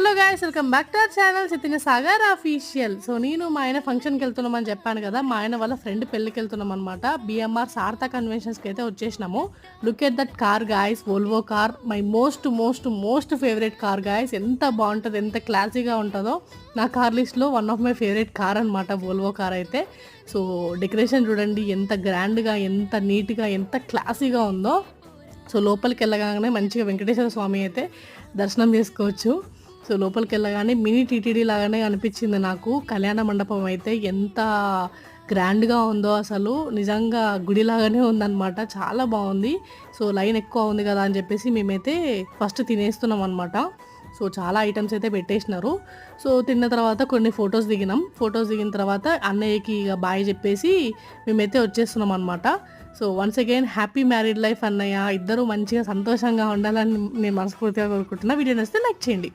Hello guys welcome back to our channel Chaitanya Sagar official so నేను మా ఆయన ఫంక్షన్కి వెళ్తున్నామని చెప్పాను కదా మా ఆయన వాళ్ళ ఫ్రెండ్ పెళ్ళికి వెళ్తున్నాం అనమాట బిఎంఆర్ సార్థ కన్వెన్షన్స్కి అయితే వచ్చేసినాము. Look at that car guys Volvo car my most most most favourite car guys ఎంత బాగుంటుంది ఎంత క్లాసీగా ఉంటుందో. నా కార్ లిస్ట్లో one of my favourite car అనమాట వోల్వో కార్ అయితే. సో డెకరేషన్ చూడండి ఎంత గ్రాండ్గా ఎంత నీట్గా ఎంత క్లాసీగా ఉందో. సో లోపలికి వెళ్ళగానే మంచిగా వెంకటేశ్వర స్వామి అయితే దర్శనం చేసుకోవచ్చు. సో లోపలికి వెళ్ళగానే మినీ టీటీడీ లాగానే అనిపించింది నాకు. కళ్యాణ మండపం అయితే ఎంత గ్రాండ్గా ఉందో అసలు. నిజంగా గుడిలాగానే ఉందన్నమాట. చాలా బాగుంది. సో లైన్ ఎక్కువ ఉంది కదా అని చెప్పేసి మేమైతే ఫస్ట్ తినేస్తున్నాం అనమాట సో చాలా ఐటమ్స్ అయితే పెట్టేసినారు. సో తిన్న తర్వాత కొన్ని ఫొటోస్ దిగినాం. ఫొటోస్ దిగిన తర్వాత అన్నయ్యకి ఇక బాయ్ చెప్పేసి మేమైతే వచ్చేస్తున్నాం అనమాట so once again happy married life అన్నయ్య. ఇద్దరు మంచిగా సంతోషంగా ఉండాలని నేను మనస్ఫూర్తిగా కోరుకుంటున్నా. వీడియో నచ్చితే లైక్ చేయండి.